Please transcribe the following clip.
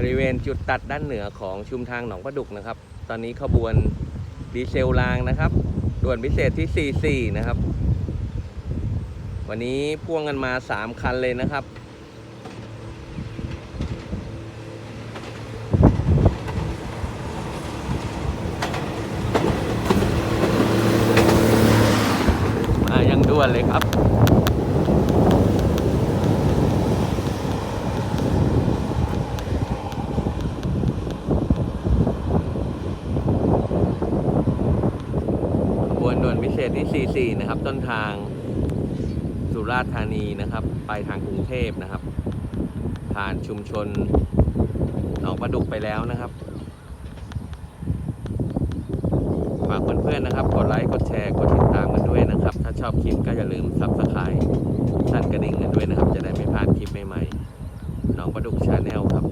บริเวณจุดตัดด้านเหนือของชุมทางหนองประดุกนะครับ ตอนนี้ขบวนดีเซลรางนะครับ ด่วนพิเศษที่ 44 นะครับ วันนี้พ่วงกันมา 3 คันเลยนะครับมายังด่วนเลยครับ บวนด่วนพิเศษที่ 44 นะครับ ต้นทางสุราษฎร์ธานีนะครับ ไปทางกรุงเทพนะครับ ผ่านชุมชนหนองประดุกไปแล้วนะครับฝากเพื่อนๆนะครับ กดไลค์ กดแชร์ กดติดตามกันด้วยนะครับ ถ้าชอบคลิปก็อย่าลืม subscribe สั่นกระดิ่งกันด้วยนะครับ จะได้ไม่พลาดคลิปใหม่ๆหนองประดุกชาแนลครับ